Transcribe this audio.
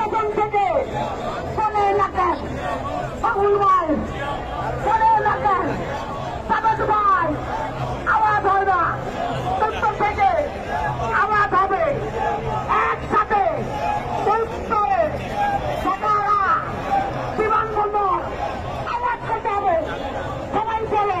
Station থেকে চলে এলাকার বাবুল ভাই চলে এলাকার ভাই, আওয়াজ হয় না। উত্তর থেকে আওয়াজ হবে। একসাথে উত্তরে সকালা বিমানবন্দর আওয়াজ করতে হবে। সবাই চলো